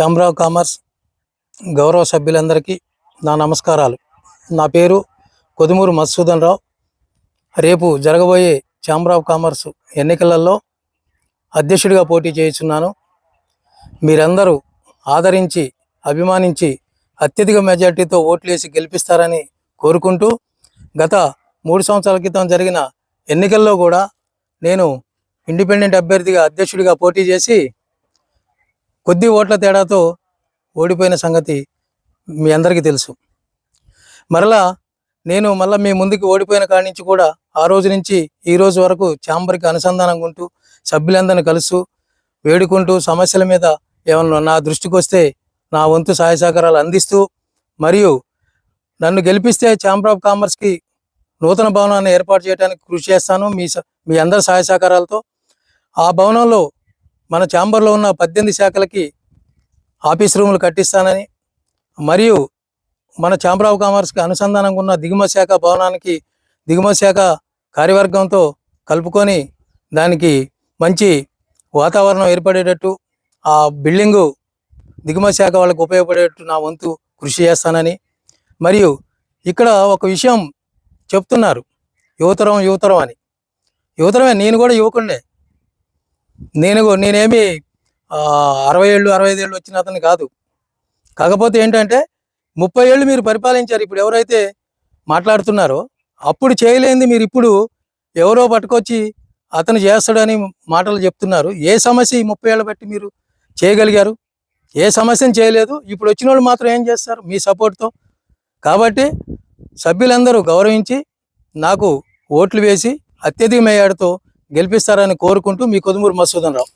Shyamrao commerce గౌరవ సభ్యులందరికీ నా నమస్కారాలు. నా పేరు కొదుమూరు మధుసూదన్ రావు. రేపు జరగబోయే శ్యామరావు కామర్స్ ఎన్నికలలో అధ్యక్షుడిగా పోటీ చేస్తున్నాను మీరందరూ ఆదరించి అభిమానించి అత్యధిక మెజార్టీతో ఓట్లేసి గెలిపిస్తారని కోరుకుంటూ గత మూడు సంవత్సరాల క్రితం జరిగిన ఎన్నికల్లో కూడా నేను ఇండిపెండెంట్ అభ్యర్థిగా అధ్యక్షుడిగా పోటీ చేసి కొద్ది ఓట్ల తేడాతో ఓడిపోయిన సంగతి మీ అందరికీ తెలుసు. మరలా నేను మళ్ళీ మీ ముందుకు ఓడిపోయిన కాడి నుంచి కూడా ఆ రోజు నుంచి ఈ రోజు వరకు ఛాంబర్కి అనుసంధానంగా ఉంటూ సభ్యులందరిని కలుస్తూ వేడుకుంటూ సమస్యల మీద ఏమన్నా నా దృష్టికి వస్తే నా వంతు సహాయ సహకారాలు అందిస్తూ మరియు నన్ను గెలిపిస్తే ఛాంబర్ ఆఫ్ కామర్స్కి నూతన భవనాన్ని ఏర్పాటు చేయడానికి కృషి చేస్తాను. మీ స- మీ అందరి సహాయ సహకారాలతో ఆ భవనంలో మన ఛాంబర్లో ఉన్న పద్దెనిమిది శాఖలకి ఆఫీస్ రూములు కట్టిస్తానని మరియు మన ఛాంబర్ ఆఫ్ కామర్స్కి అనుసంధానంగా ఉన్న దిగుమతి శాఖ భవనానికి దిగుమతి శాఖ కార్యవర్గంతో కలుపుకొని దానికి మంచి వాతావరణం ఏర్పడేటట్టు ఆ బిల్డింగు దిగుమతి శాఖ వాళ్ళకి ఉపయోగపడేటట్టు నా వంతు కృషి చేస్తానని మరియు ఇక్కడ ఒక విషయం చెప్తున్నారు. యువతరం యువతరం అని. యువతరమే నేను కూడా యువకుండే నేను నేనేమి అరవై ఏళ్ళు అరవై ఐదు ఏళ్ళు వచ్చిన అతను కాదు. కాకపోతే ఏంటంటే ముప్పై ఏళ్ళు మీరు పరిపాలించారు. ఇప్పుడు ఎవరైతే మాట్లాడుతున్నారో అప్పుడు చేయలేంది మీరు ఇప్పుడు ఎవరో పట్టుకొచ్చి అతను చేస్తాడని మాటలు చెప్తున్నారు. ఏ సమస్య ఈ ముప్పై ఏళ్ళ బట్టి మీరు చేయగలిగారు? ఏ సమస్యను చేయలేదు? ఇప్పుడు వచ్చిన వాళ్ళు మాత్రం ఏం చేస్తారు? మీ సపోర్ట్తో. కాబట్టి సభ్యులందరూ గౌరవించి నాకు ఓట్లు వేసి అత్యధిక మేయాడుతో గెలిపిస్తారని కోరుకుంటూ మీ కొదుమూరు మసూదన్ రావు.